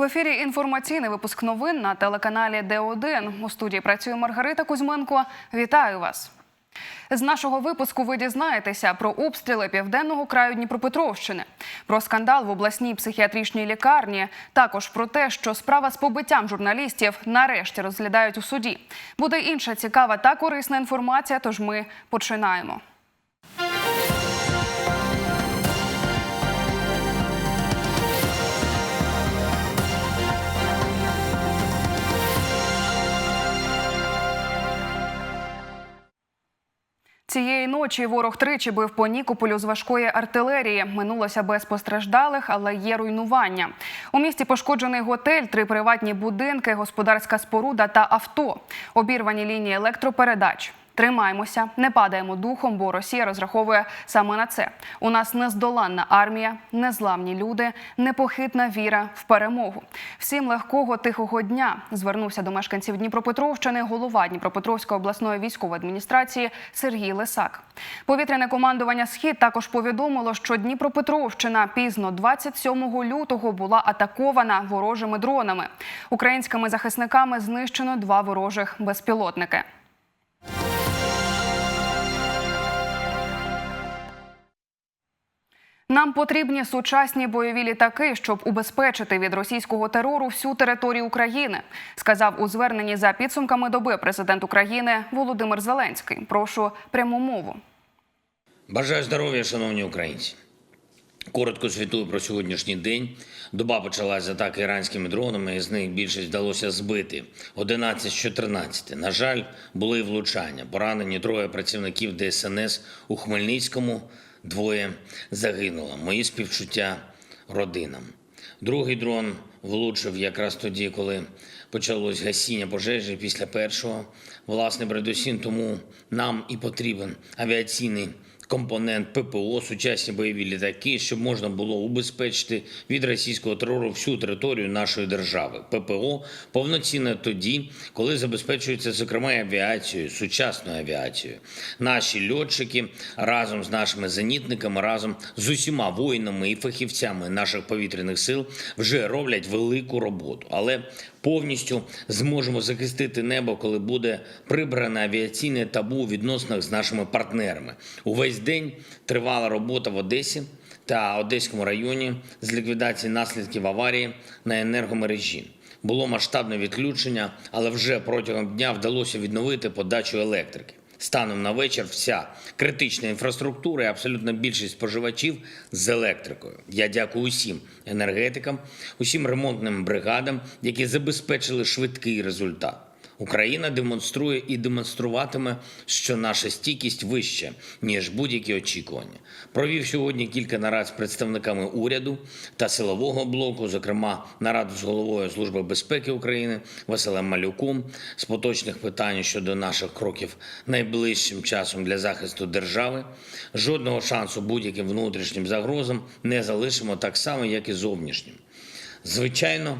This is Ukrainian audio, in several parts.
В ефірі інформаційний випуск новин на телеканалі Д1. У студії працює Маргарита Кузьменко. Вітаю вас. З нашого випуску ви дізнаєтеся про обстріли південного краю Дніпропетровщини, про скандал в обласній психіатричній лікарні, також про те, що справа з побиттям журналістів нарешті розглядають у суді. Буде інша цікава та корисна інформація. Тож ми починаємо. Цієї ночі ворог тричі бив по Нікополю з важкої артилерії. Минулося без постраждалих, але є руйнування. У місті пошкоджений готель, три приватні будинки, господарська споруда та авто. Обірвані лінії електропередач. Тримаємося, не падаємо духом, бо Росія розраховує саме на це. У нас нездоланна армія, незламні люди, непохитна віра в перемогу. Всім легкого тихого дня звернувся до мешканців Дніпропетровщини голова Дніпропетровської обласної військової адміністрації Сергій Лисак. Повітряне командування Схід також повідомило, що Дніпропетровщина пізно 27 лютого була атакована ворожими дронами. Українськими захисниками знищено два ворожих безпілотники. Нам потрібні сучасні бойові літаки, щоб убезпечити від російського терору всю територію України, сказав у зверненні за підсумками доби президент України Володимир Зеленський. Прошу пряму мову. Бажаю здоров'я, шановні українці. Коротко звітую про сьогоднішній день. Доба почалась з атаки іранськими дронами, і з них більшість вдалося збити 11 з 14. На жаль, були влучання. Поранені троє працівників ДСНС у Хмельницькому, двоє загинуло. Мої співчуття родинам. Другий дрон влучив якраз тоді, коли почалось гасіння пожежі після першого. Власне, передусім тому нам і потрібен авіаційний компонент ППО, сучасні бойові літаки, щоб можна було убезпечити від російського терору всю територію нашої держави. ППО повноцінне тоді, коли забезпечується зокрема авіацією, сучасною авіацією. Наші льотчики разом з нашими зенітниками, разом з усіма воїнами і фахівцями наших повітряних сил вже роблять велику роботу, але повністю зможемо захистити небо, коли буде прибране авіаційне табу у відносинах з нашими партнерами. Увесь день тривала робота в Одесі та Одеському районі з ліквідації наслідків аварії на енергомережі. Було масштабне відключення, але вже протягом дня вдалося відновити подачу електрики. Станом на вечір вся критична інфраструктура і абсолютна більшість споживачів з електрикою. Я дякую усім енергетикам, усім ремонтним бригадам, які забезпечили швидкий результат. Україна демонструє і демонструватиме, що наша стійкість вища, ніж будь-які очікування. Провів сьогодні кілька нарад з представниками уряду та силового блоку, зокрема нараду з головою Служби безпеки України Василем Малюком з поточних питань щодо наших кроків найближчим часом для захисту держави. Жодного шансу будь-яким внутрішнім загрозам не залишимо так само, як і зовнішнім. Звичайно.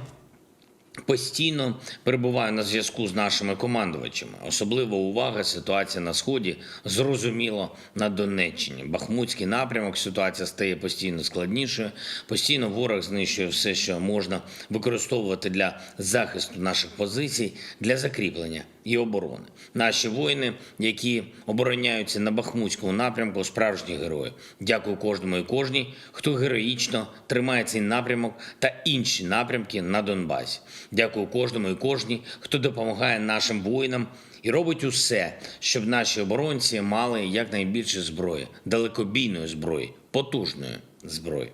Постійно перебуваю на зв'язку з нашими командувачами. Особлива увага ситуація на сході зрозуміло на Донеччині. Бахмутський напрямок ситуація стає постійно складнішою. Постійно ворог знищує все, що можна використовувати для захисту наших позицій, для закріплення і оборони. Наші воїни, які обороняються на Бахмутському напрямку, справжні герої. Дякую кожному і кожній, хто героїчно тримає цей напрямок та інші напрямки на Донбасі. Дякую кожному і кожній, хто допомагає нашим воїнам і робить усе, щоб наші оборонці мали якнайбільше зброї, далекобійної зброї, потужної зброї.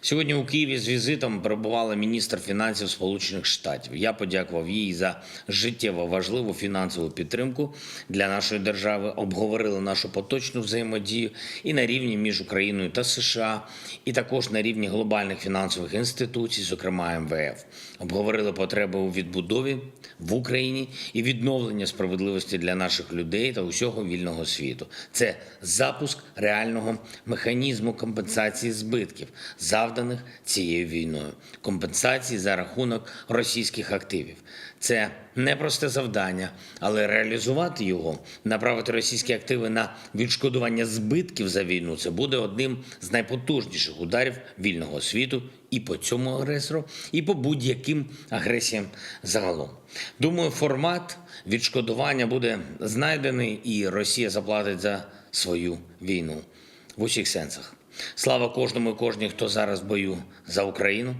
Сьогодні у Києві з візитом перебувала міністр фінансів Сполучених Штатів. Я подякував їй за життєво важливу фінансову підтримку для нашої держави. Обговорили нашу поточну взаємодію і на рівні між Україною та США, і також на рівні глобальних фінансових інституцій, зокрема МВФ. Обговорили потреби у відбудові в Україні і відновлення справедливості для наших людей та усього вільного світу. Це запуск реального механізму компенсації збитків, завданих цією війною, компенсації за рахунок російських активів. Це непросте завдання, але реалізувати його, направити російські активи на відшкодування збитків за війну, це буде одним з найпотужніших ударів вільного світу і по цьому агресору, і по будь-яким агресіям загалом. Думаю, формат відшкодування буде знайдений, і Росія заплатить за свою війну в усіх сенсах. Слава кожному і кожній, хто зараз бою за Україну.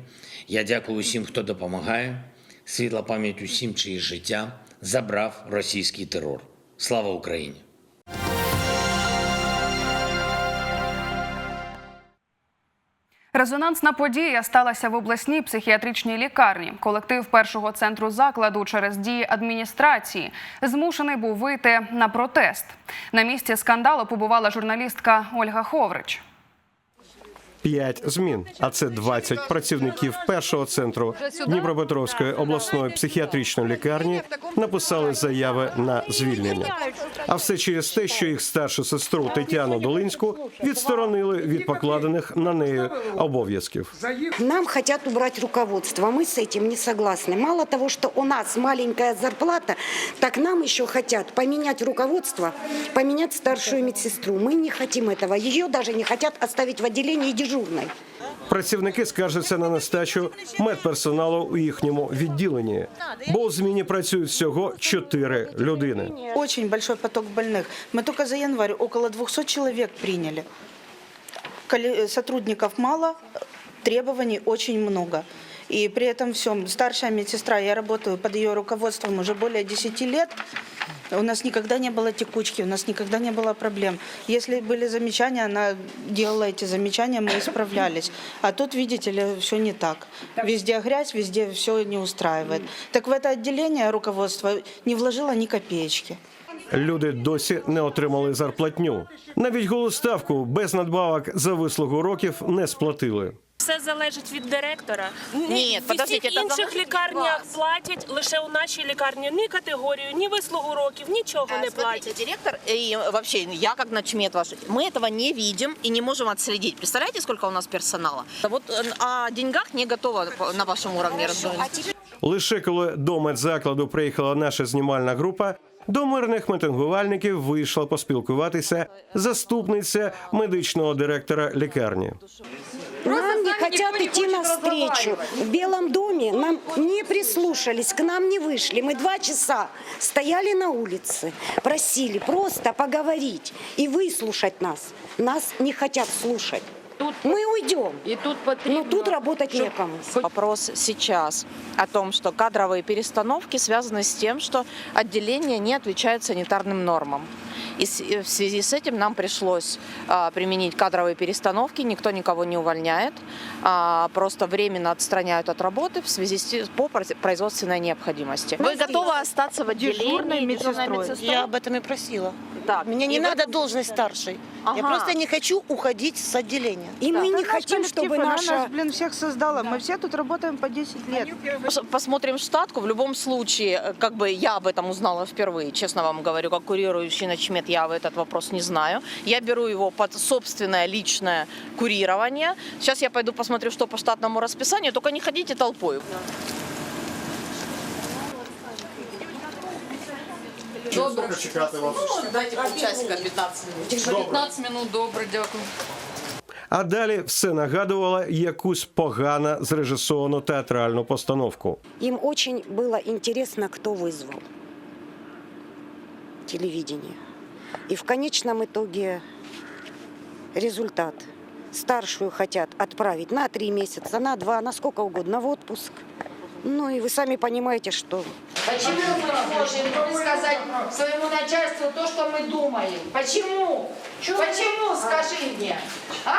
Я дякую усім, хто допомагає. Світла пам'ять усім, чиї життя забрав російський терор. Слава Україні! Резонансна подія сталася в обласній психіатричній лікарні. Колектив першого центру закладу через дії адміністрації змушений був вийти на протест. На місці скандалу побувала журналістка Ольга Ховрич. П'ять змін, а це 20 працівників першого центру Дніпропетровської обласної психіатричної лікарні написали заяви на звільнення. А все через те, що їх старшу сестру Тетяну Долинську відсторонили від покладених на неї обов'язків. Нам хотят убрать руководство. Мы с этим не согласны. Мало того, что у нас маленькая зарплата, так нам еще хотят поменять руководство, поменять старшую медсестру. Мы не хотим этого. Ее даже не хотят оставить в отделении дежурной. Працівники скаржаться на нестачу медперсоналу у їхньому відділенні, бо у зміні працюють всього чотири людини. Очень большой поток больних. Ми тільки за январь около 200 чоловік прийняли. Сотрудників мало, требований очень много. И при этом всем старшая медсестра, я работаю под ее руководством уже более 10 лет. У нас никогда не было текучки, у нас никогда не было проблем. Если были замечания, она делала эти замечания, мы исправлялись. А тут, видите ли, все не так. Везде грязь, везде все не устраивает. Так в это отделение руководство не вложило ни копеечки. Люди досі не отримали зарплатню. Навіть голу ставку без надбавок за вислугу років не сплатили. Все залежить від директора. Ні, в подождіть, усіх це інших залежить від лікарнях вас. платять лише у нашій лікарні ні категорію, ні вислугу років, нічого не Смотрите, платять. директор и вообще я как начмет ваш, мы этого не видим и не можем отследить. Представляете, сколько у нас персонала? Вот э, о деньгах не готова на вашем уровне разговаривать. Лише коли до медзакладу приїхала наша знімальна група, до мирних митингувальників вийшла поспілкуватися заступниця медичного директора лікарні. Нам не хотят идти навстречу. В Белом доме нам не прислушались, к нам не вышли. Мы два часа стояли на улице, просили просто поговорить и выслушать нас. Нас не хотят слушать. Мы уйдем. І тут потрібно, Но тут работать некому. Вопрос сейчас о том, что кадровые перестановки связаны с тем, что отделение не отвечает санитарным нормам. И и в связи с этим нам пришлось а, применить кадровые перестановки. Никто никого не увольняет, а, просто временно отстраняют от работы в связи с по произ- производственной необходимости. Вы готовы остаться в отделении Дежурной медсестрой. Я об этом и просила. Так, Мне не и вы- надо должность старшей. Я Ага. просто не хочу уходить с отделения. И мы не Да наш хотим, чтобы она наша... нас, блин, всех создала. Мы все тут работаем по 10 лет. Пос- Посмотрим штатку. В любом случае, э, как бы я об этом узнала впервые, честно вам говорю, как курирующий начмет, я в этот вопрос не знаю. Я беру его под собственное личное курирование. Сейчас я пойду посмотрю, что по штатному расписанию, только не ходите толпой. Дайте полчасика, 15 минут. 15 минут, добре, дякую. А далі все нагадувало якусь погано зрежисовану театральну постановку. Им очень было интересно, кто вызвал телевидение. И в конечном итоге результат. Старшую хотят отправить на три месяца, на два, на сколько угодно в отпуск. Ну и вы сами понимаете, что Почему мы не можем высказать своему начальству то, что мы думаем? Почему? Почему, скажи мне? А?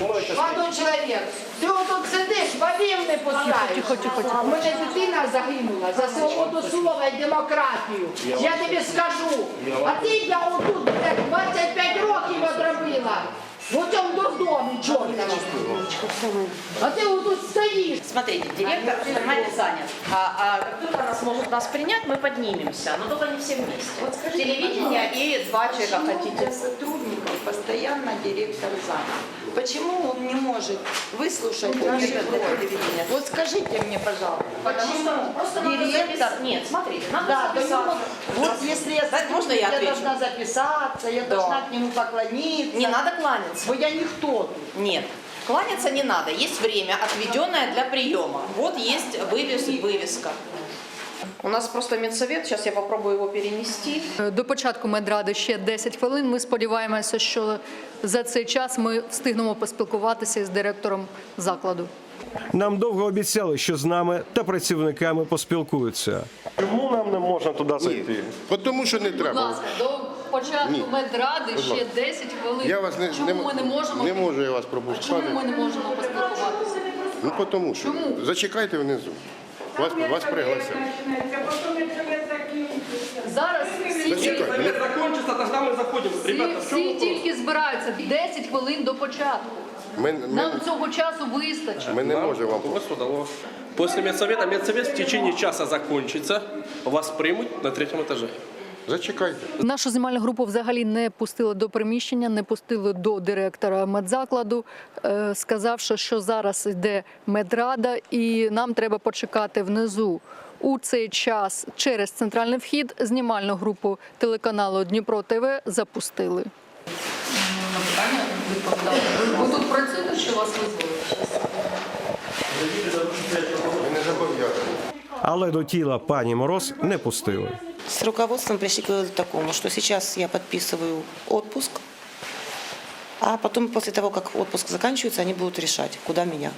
Молодой чоловік, ти отут сидиш, бабів не пускаєш. У мене дитина загинула за свободу слова і демократію. Я тобі скажу. А ти я отут блядь, 25 років одробила. Вот он в дурдоме, черт. А ты вот тут стоишь. Смотрите, директор понимаете, занят. А, а как только она сможет нас принять, мы поднимемся. Но только не все вместе. Вот скажите, Телевидение и два человека хотите. сотрудников постоянно директор занят. Почему он не может выслушать наши телевидения? Вот скажите мне, пожалуйста, Почему? Просто надо директор... Нет, смотрите, надо Да, записаться. ему- вот если я, можно я отвечу? должна записаться, я Да. должна к нему поклониться. Не надо кланяться. Бо я никто тут. Нет. Кланяться не надо. Есть время, отведенное для приема. Вот есть вывес, вывеска. У нас просто медсовет, сейчас я попробую его перенести. До початку медради ще 10 хвилин. Ми сподіваємося, що за цей час ми встигнемо поспілкуватися із директором закладу. Нам довго обіцяли, що з нами та працівниками поспілкуються. Чому нам не можна туди зайти? Тому що не Будь треба. ласка, до початку Ні. медради Будь ще ласка. 10 хвилин. Я вас не, Чому не, ми не можемо? не можу я вас Чому пропускати. ми не можемо поспілкуватися? Ну тому що. Чому? Зачекайте внизу. Вас, вас пригласять. Зараз всі, Зачекайте. Не- закончится, тогда мы заходим. всі, Ребята, в чем всі вопрос? тільки збираються 10 хвилин до початку. Ми, Нам ми, цього часу вистачить. ми не можемо вам. После медсовета, медсовет в течение часа закончится. Вас примут на третьем этаже. Зачекайте. Нашу знімальну групу взагалі не пустили до приміщення, не пустили до директора медзакладу, е, сказавши, що зараз йде медрада, і нам треба почекати внизу. У цей час через центральний вхід знімальну групу телеканалу Дніпро ТВ запустили. Ви тут працюєте, що вас визвали? Але до тіла пані Мороз не пустили. С руководством пришли к такому, что сейчас я подписываю отпуск, а потом после того, как отпуск заканчивается, они будут решать, куда меня.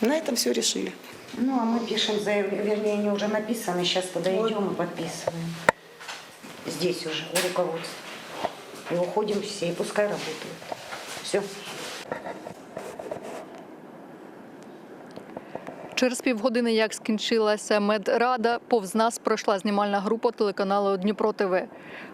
На этом все решили. Ну, а мы пишем заявление, вернее, они уже написаны, сейчас подойдем и подписываем. Здесь уже, у руководства. И уходим все, и пускай работают. Все. Через півгодини, як скінчилася медрада, повз нас пройшла знімальна група телеканалу Дніпро ТВ.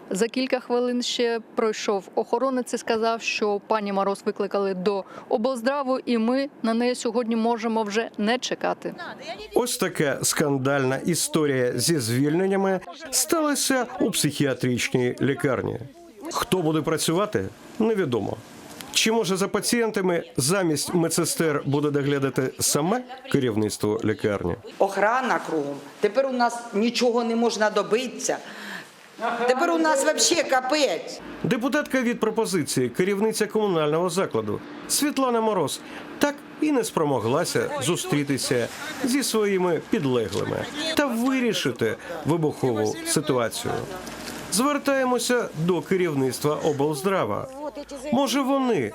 За кілька хвилин ще пройшов охоронець і сказав, що пані Мороз викликали до облздраву, і ми на неї сьогодні можемо вже не чекати. Ось така скандальна історія зі звільненнями сталася у психіатричній лікарні. Хто буде працювати, невідомо. Чи може за пацієнтами замість медсестер буде доглядати саме керівництво лікарні? охрана кругом. Тепер у нас нічого не можна добитися. Тепер у нас взагалі капець. Депутатка від пропозиції, керівниця комунального закладу Світлана Мороз так і не спромоглася зустрітися зі своїми підлеглими та вирішити вибухову ситуацію. Звертаємося до керівництва облздрава. Може, вони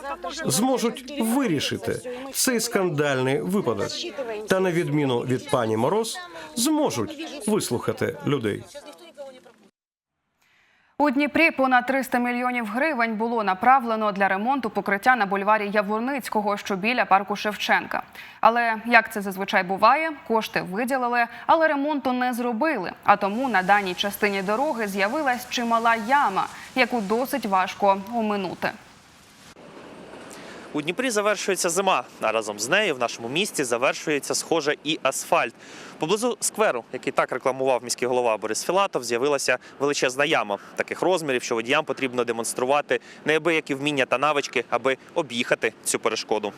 зможуть вирішити цей скандальний випадок, та на відміну від пані Мороз, зможуть вислухати людей. У Дніпрі понад 300 мільйонів гривень було направлено для ремонту покриття на бульварі Яворницького, що біля парку Шевченка. Але як це зазвичай буває, кошти виділили, але ремонту не зробили. А тому на даній частині дороги з'явилась чимала яма, яку досить важко оминути. У Дніпрі завершується зима, а разом з нею в нашому місті завершується схоже і асфальт. Поблизу скверу, який так рекламував міський голова Борис Філатов, з'явилася величезна яма таких розмірів, що водіям потрібно демонструвати неабиякі вміння та навички, аби об'їхати цю перешкоду.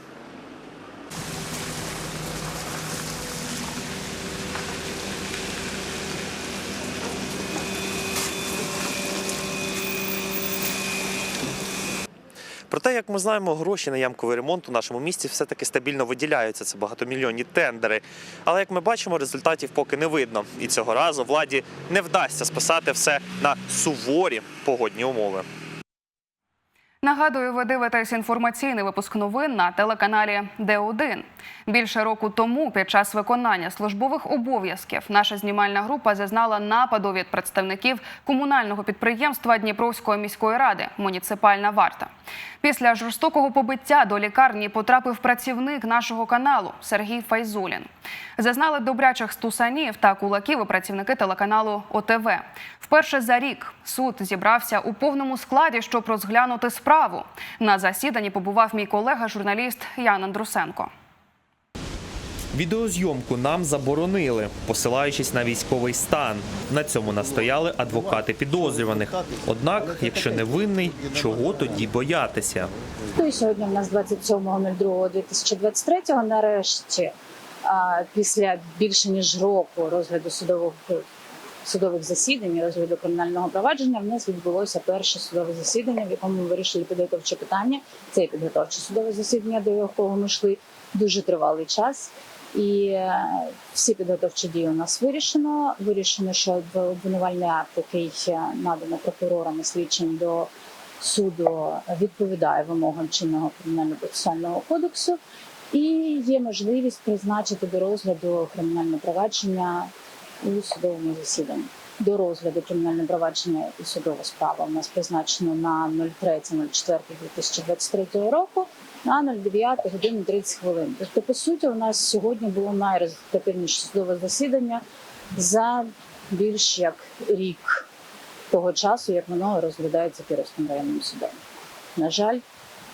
Проте, як ми знаємо, гроші на ямковий ремонт у нашому місті все-таки стабільно виділяються. Це багатомільйонні тендери. Але як ми бачимо, результатів поки не видно. І цього разу владі не вдасться списати все на суворі погодні умови. Нагадую, ви дивитесь інформаційний випуск новин на телеканалі Д1. Більше року тому, під час виконання службових обов'язків, наша знімальна група зазнала нападу від представників комунального підприємства Дніпровської міської ради Муніципальна варта. Після жорстокого побиття до лікарні потрапив працівник нашого каналу Сергій Файзулін. Зазнали добрячих стусанів та кулаків працівники телеканалу ОТВ. Вперше за рік суд зібрався у повному складі, щоб розглянути справу. На засіданні побував мій колега, журналіст Ян Андрусенко. Відеозйомку нам заборонили, посилаючись на військовий стан. На цьому настояли адвокати підозрюваних. Однак, якщо не винний, чого тоді боятися? Ну сьогодні у нас 27.02.2023 нарешті, після більше ніж року розгляду судових судових засідань, розгляду кримінального провадження, в нас відбулося перше судове засідання, в якому ми вирішили підготовче питання. Це підготовче судове засідання, до якого ми йшли дуже тривалий час. І е, всі підготовчі дії у нас вирішено. Вирішено, що обвинувальний акт, який надано прокурорам і слідчим до суду відповідає вимогам чинного кримінально-процесуального кодексу, і є можливість призначити до розгляду кримінальне провадження у судовому засіданні. До розгляду кримінального провадження і судова справа у нас призначено на 03.04.2023 року на 09 годину 30 хвилин. Тобто, по суті, у нас сьогодні було найрезультативніше судове засідання за більш як рік того часу, як воно розглядається Кіровським районним судом. На жаль,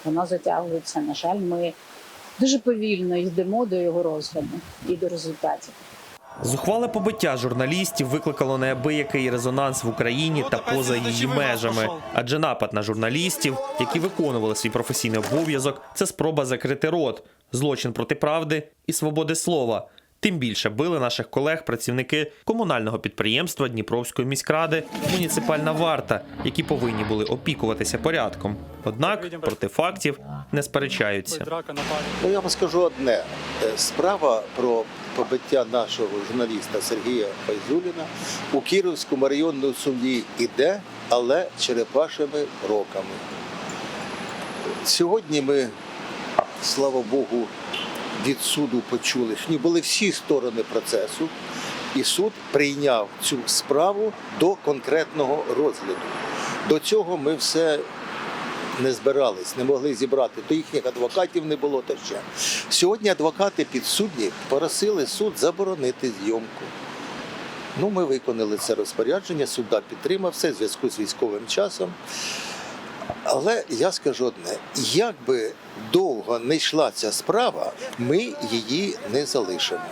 воно затягується. На жаль, ми дуже повільно йдемо до його розгляду і до результатів. Зухвале побиття журналістів викликало неабиякий резонанс в Україні та поза її межами. Адже напад на журналістів, які виконували свій професійний обов'язок, це спроба закрити рот, злочин проти правди і свободи слова. Тим більше били наших колег працівники комунального підприємства Дніпровської міськради муніципальна варта, які повинні були опікуватися порядком. Однак проти фактів не сперечаються. Ну, я вам скажу одне: Е, справа про побиття нашого журналіста Сергія Файзуліна у Кіровському районному суді іде, але черепашими роками. Сьогодні ми, слава Богу, від суду почули, що були всі сторони процесу, і суд прийняв цю справу до конкретного розгляду. До цього ми все не збирались, не могли зібрати, то їхніх адвокатів не було та ще. Сьогодні адвокати підсудні просили суд заборонити зйомку. Ну, ми виконали це розпорядження, суда підтримав все в зв'язку з військовим часом. Але я скажу одне: як би довго не йшла ця справа, ми її не залишимо.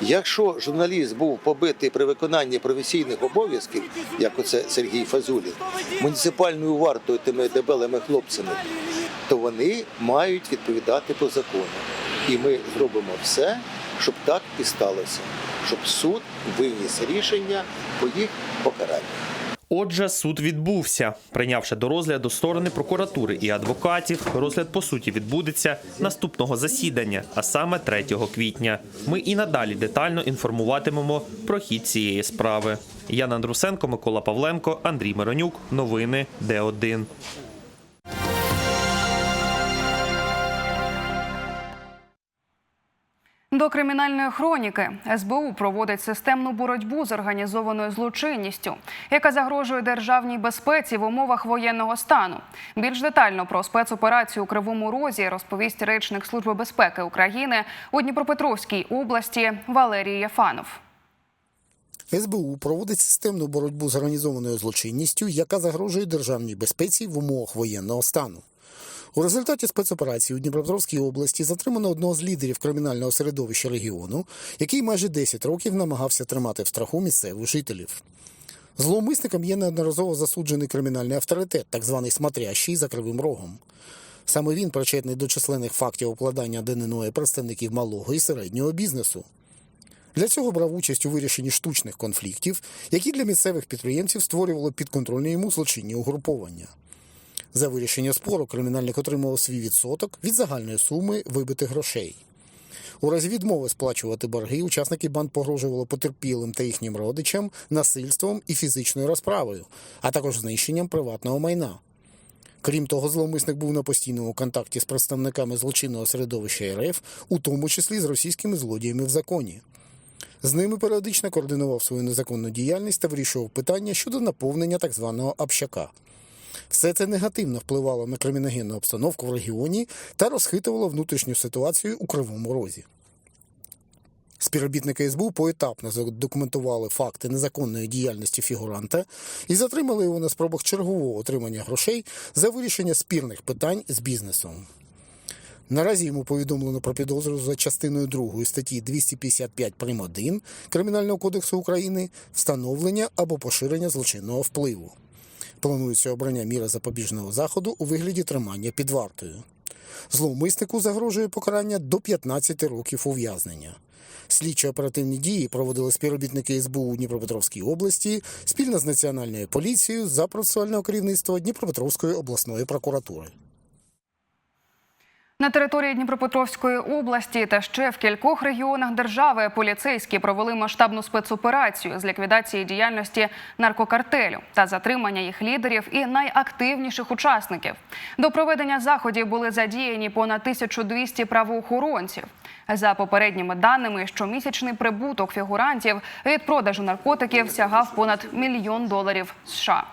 Якщо журналіст був побитий при виконанні професійних обов'язків, як оце Сергій Фазулін, муніципальною вартою тими дебелими хлопцями, то вони мають відповідати по закону. І ми зробимо все, щоб так і сталося, щоб суд виніс рішення по їх покаранню. Отже, суд відбувся. Прийнявши до розгляду сторони прокуратури і адвокатів, розгляд по суті відбудеться наступного засідання, а саме 3 квітня. Ми і надалі детально інформуватимемо про хід цієї справи. Яна Андрусенко, Микола Павленко, Андрій Миронюк. Новини Д1. До кримінальної хроніки СБУ проводить системну боротьбу з організованою злочинністю, яка загрожує державній безпеці в умовах воєнного стану. Більш детально про спецоперацію у Кривому Розі розповість речник Служби безпеки України у Дніпропетровській області Валерій Єфанов. СБУ проводить системну боротьбу з організованою злочинністю, яка загрожує державній безпеці в умовах воєнного стану. У результаті спецоперації у Дніпропетровській області затримано одного з лідерів кримінального середовища регіону, який майже 10 років намагався тримати в страху місцевих жителів. Зловмисником є неодноразово засуджений кримінальний авторитет, так званий смотрящий за кривим рогом. Саме він причетний до численних фактів укладання ДНО представників малого і середнього бізнесу. Для цього брав участь у вирішенні штучних конфліктів, які для місцевих підприємців створювало підконтрольні йому злочинні угруповання. За вирішення спору кримінальник отримував свій відсоток від загальної суми вибитих грошей. У разі відмови сплачувати борги учасники банд погрожували потерпілим та їхнім родичам насильством і фізичною розправою, а також знищенням приватного майна. Крім того, зловмисник був на постійному контакті з представниками злочинного середовища РФ, у тому числі з російськими злодіями в законі. З ними періодично координував свою незаконну діяльність та вирішував питання щодо наповнення так званого общака. Все це негативно впливало на криміногенну обстановку в регіоні та розхитувало внутрішню ситуацію у Кривому Розі. Співробітники СБУ поетапно задокументували факти незаконної діяльності фігуранта і затримали його на спробах чергового отримання грошей за вирішення спірних питань з бізнесом. Наразі йому повідомлено про підозру за частиною 2 статті 255 прим. 1 Кримінального кодексу України встановлення або поширення злочинного впливу. Планується обрання міри запобіжного заходу у вигляді тримання під вартою. Зловмиснику загрожує покарання до 15 років ув'язнення. Слідчі оперативні дії проводили співробітники СБУ у Дніпропетровській області спільно з Національною поліцією за процесуального керівництва Дніпропетровської обласної прокуратури. На території Дніпропетровської області та ще в кількох регіонах держави поліцейські провели масштабну спецоперацію з ліквідації діяльності наркокартелю та затримання їх лідерів і найактивніших учасників. До проведення заходів були задіяні понад 1200 правоохоронців. За попередніми даними, щомісячний прибуток фігурантів від продажу наркотиків сягав понад мільйон доларів США.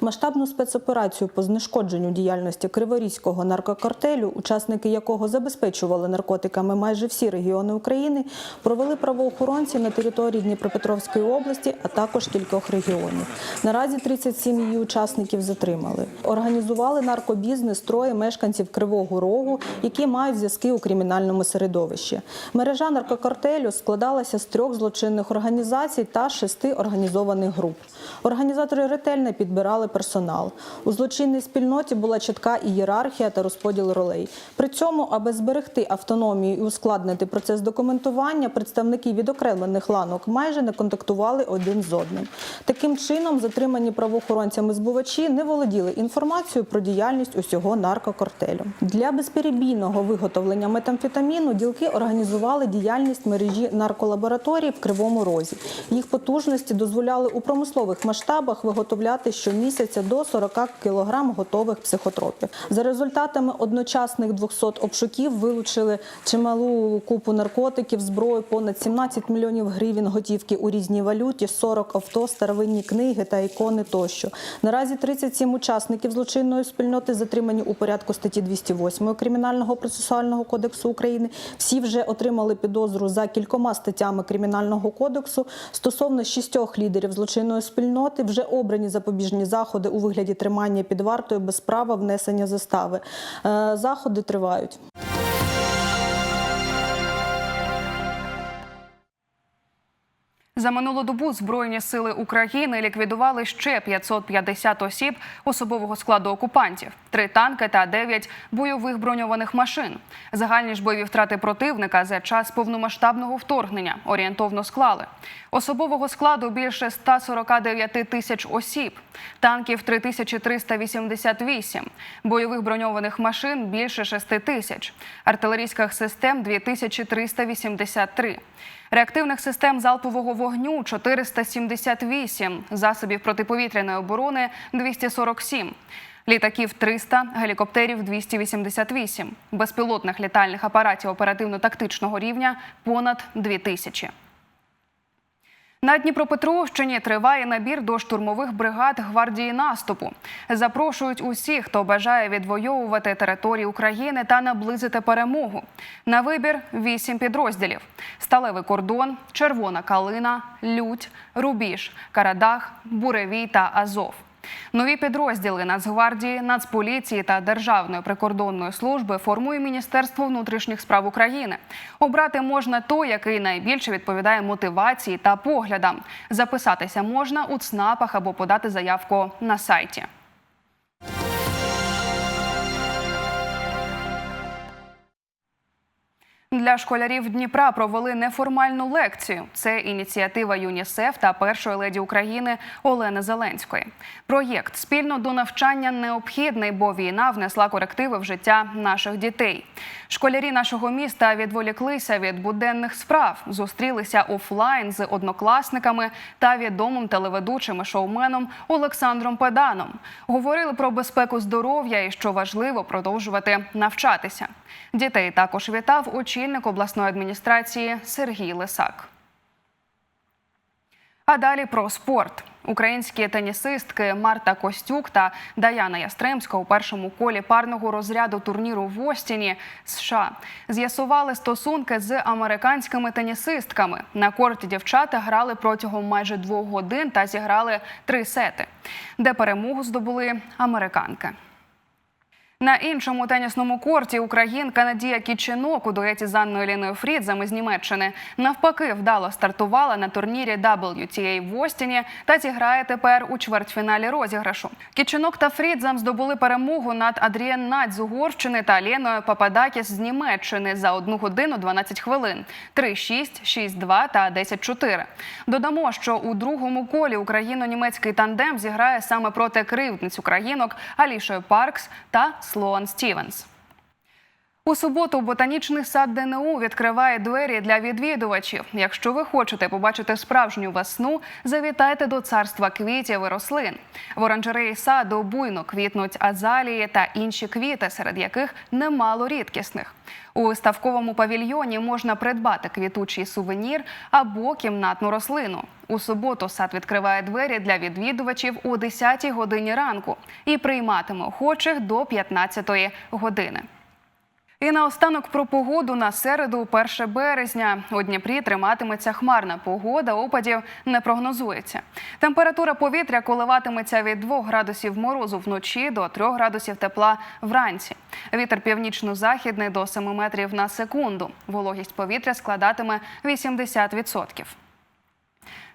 Масштабну спецоперацію по знешкодженню діяльності Криворізького наркокартелю, учасники якого забезпечували наркотиками майже всі регіони України, провели правоохоронці на території Дніпропетровської області, а також кількох регіонів. Наразі 37 її учасників затримали. Організували наркобізнес троє мешканців Кривого Рогу, які мають зв'язки у кримінальному середовищі. Мережа наркокартелю складалася з трьох злочинних організацій та шести організованих груп. Організатори ретельно підбирали персонал. У злочинній спільноті була чітка ієрархія та розподіл ролей. При цьому, аби зберегти автономію і ускладнити процес документування, представники відокремлених ланок майже не контактували один з одним. Таким чином, затримані правоохоронцями збувачі не володіли інформацією про діяльність усього наркокартелю. Для безперебійного виготовлення метамфетаміну ділки організували діяльність мережі нарколабораторій в Кривому Розі. Їх потужності дозволяли у промислових масштабах виготовляти щомісяця до 40 кг готових психотропів. За результатами одночасних 200 обшуків вилучили чималу купу наркотиків, зброю, понад 17 мільйонів гривень готівки у різній валюті, 40 авто, старовинні книги та ікони тощо. Наразі 37 учасників злочинної спільноти затримані у порядку статті 208 Кримінального процесуального кодексу України. Всі вже отримали підозру за кількома статтями Кримінального кодексу. Стосовно шістьох лідерів злочинної спільноти вже обрані запобіжні заходи у вигляді тримання під вартою без права внесення застави. Е, Заходи тривають. За минулу добу Збройні сили України ліквідували ще 550 осіб особового складу окупантів, три танки та 9 бойових броньованих машин. Загальні ж бойові втрати противника за час повномасштабного вторгнення орієнтовно склали. Особового складу більше 149 тисяч осіб, танків 3388, бойових броньованих машин більше 6 тисяч, артилерійських систем 2383. Реактивних систем залпового вогню 478, засобів протиповітряної оборони 247, літаків 300, гелікоптерів 288, безпілотних літальних апаратів оперативно-тактичного рівня понад 2000. На Дніпропетровщині триває набір до штурмових бригад гвардії наступу. Запрошують усіх, хто бажає відвоювати території України та наблизити перемогу. На вибір вісім підрозділів: сталевий кордон, червона калина, лють, рубіж, карадах, буревій та азов. Нові підрозділи Нацгвардії, Нацполіції та Державної прикордонної служби формує Міністерство внутрішніх справ України. Обрати можна той, який найбільше відповідає мотивації та поглядам. Записатися можна у ЦНАПах або подати заявку на сайті. Для школярів Дніпра провели неформальну лекцію. Це ініціатива ЮНІСЕФ та першої леді України Олени Зеленської. Проєкт спільно до навчання необхідний, бо війна внесла корективи в життя наших дітей. Школярі нашого міста відволіклися від буденних справ, зустрілися офлайн з однокласниками та відомим телеведучим і шоуменом Олександром Педаном. Говорили про безпеку здоров'я і що важливо продовжувати навчатися. Дітей також вітав очільник обласної адміністрації Сергій Лисак. А далі про спорт. Українські тенісистки Марта Костюк та Даяна Ястремська у першому колі парного розряду турніру в Остіні, США, з'ясували стосунки з американськими тенісистками. На корті дівчата грали протягом майже двох годин та зіграли три сети, де перемогу здобули американки. На іншому тенісному корті українка Надія Кіченок у дуеті з Анною Ліною Фрідзем із Німеччини навпаки вдало стартувала на турнірі WTA в Остіні та зіграє тепер у чвертьфіналі розіграшу. Кіченок та Фрідзем здобули перемогу над Адрієн Надь з Угорщини та Леною Пападакіс з Німеччини за 1 годину 12 хвилин 3-6, 6-2 та 10-4. Додамо, що у другому колі україно-німецький тандем зіграє саме проти кривдниць українок Алішою Паркс та Слоан Стівенс. У суботу ботанічний сад ДНУ відкриває двері для відвідувачів. Якщо ви хочете побачити справжню весну, завітайте до царства квітів і рослин. В оранжереї саду буйно квітнуть азалії та інші квіти, серед яких немало рідкісних. У виставковому павільйоні можна придбати квітучий сувенір або кімнатну рослину. У суботу сад відкриває двері для відвідувачів о 10 годині ранку і прийматиме охочих до 15 години. І наостанок про погоду на середу, 1 березня. У Дніпрі триматиметься хмарна погода, опадів не прогнозується. Температура повітря коливатиметься від 2 градусів морозу вночі до 3 градусів тепла вранці. Вітер північно-західний до 7 метрів на секунду. Вологість повітря складатиме 80%.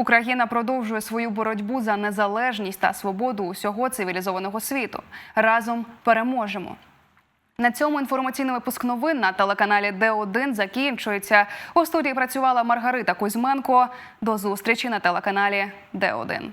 Україна продовжує свою боротьбу за незалежність та свободу усього цивілізованого світу. Разом переможемо. На цьому інформаційний випуск новин на телеканалі Д1 закінчується. У студії працювала Маргарита Кузьменко. До зустрічі на телеканалі Д1.